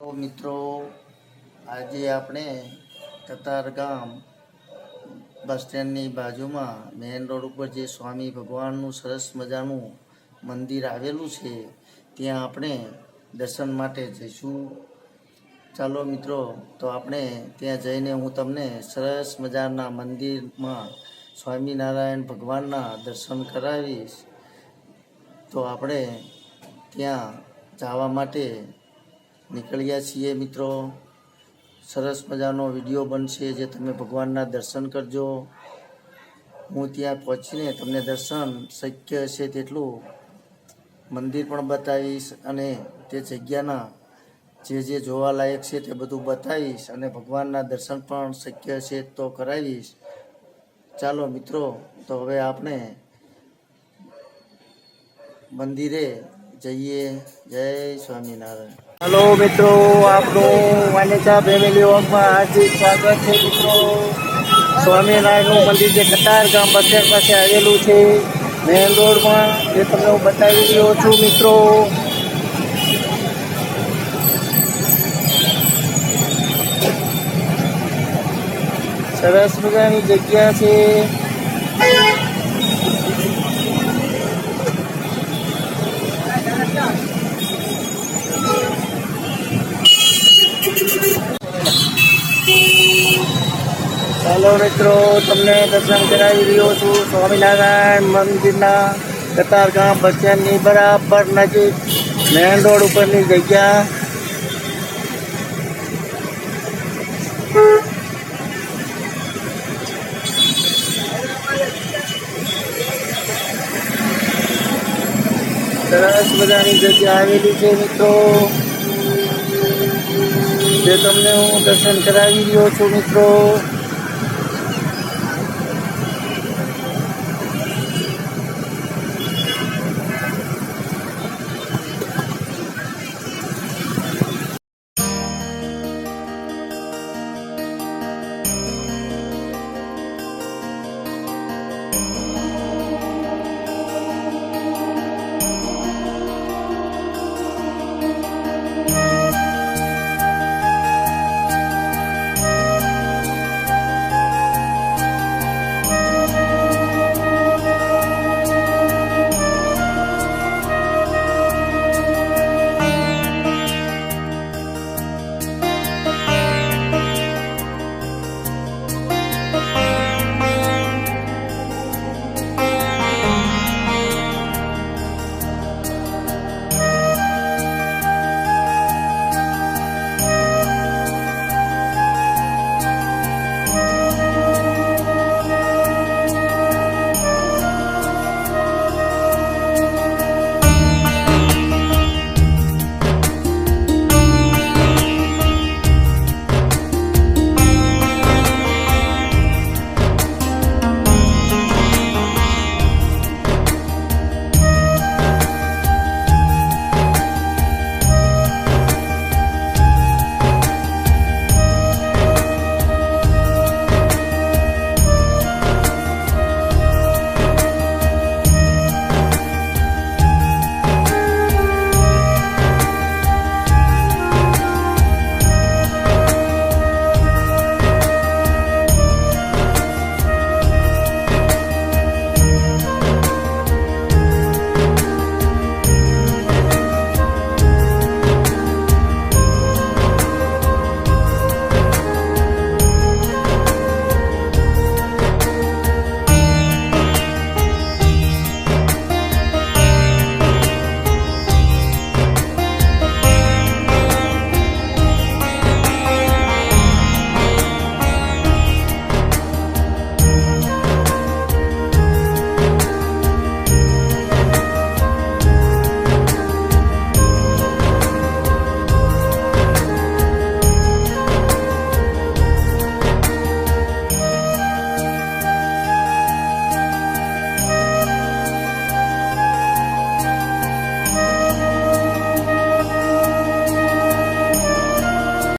તો મિત્રો, આજે આપણે કતાર ગામ બસ સ્ટેન્ડની બાજુમાં મેઇન રોડ ઉપર જે સ્વામી ભગવાનનું સરસ મજાનું મંદિર આવેલું છે, ત્યાં આપણે દર્શન માટે જઈશું. ચાલો મિત્રો, તો આપણે ત્યાં જઈને હું તમને સરસ મજાના મંદિરમાં સ્વામિનારાયણ ભગવાનના દર્શન કરાવીશ. તો આપણે ત્યાં જવા માટે નીકળ્યા છીએ મિત્રો. સરસ મજાનો વીડિયો બનશે જે તમે ભગવાનના દર્શન કરજો. હું ત્યાં પહોંચીને તમને દર્શન શક્ય હશે તેટલું મંદિર પણ બતાવીશ અને તે જગ્યાના જે જે જોવાલાયક છે તે બધું બતાવીશ અને ભગવાનના દર્શન પણ શક્ય છે તો કરાવીશ. ચાલો મિત્રો, તો હવે આપણે મંદિરે જઈએ. જય સ્વામિનારાયણ. હલો મિત્રો, આપનું વાનેચા ફેમિલી વોકમાં હાર્દિક સ્વાગત છે મિત્રો. સ્વામિનારાયણનું મંદિર જે કતાર ગામ બસ સ્ટેન્ડ પાસે આવેલું છે, મેઇન રોડમાં જે તમને હું બતાવી રહ્યો છું મિત્રો. સરસ મજાની જગ્યા છે. ચાલો મિત્રો, તમને દર્શન કરાવી રહ્યો છું. સ્વામિનારાયણ મંદિરના કતારગામ બસ બરાબર નજીક મેન રોડ ઉપરની જગ્યા. સરસ મજાની જગ્યા આવેલી છે મિત્રો. જે તમને હું દર્શન કરાવી રહ્યો છું મિત્રો.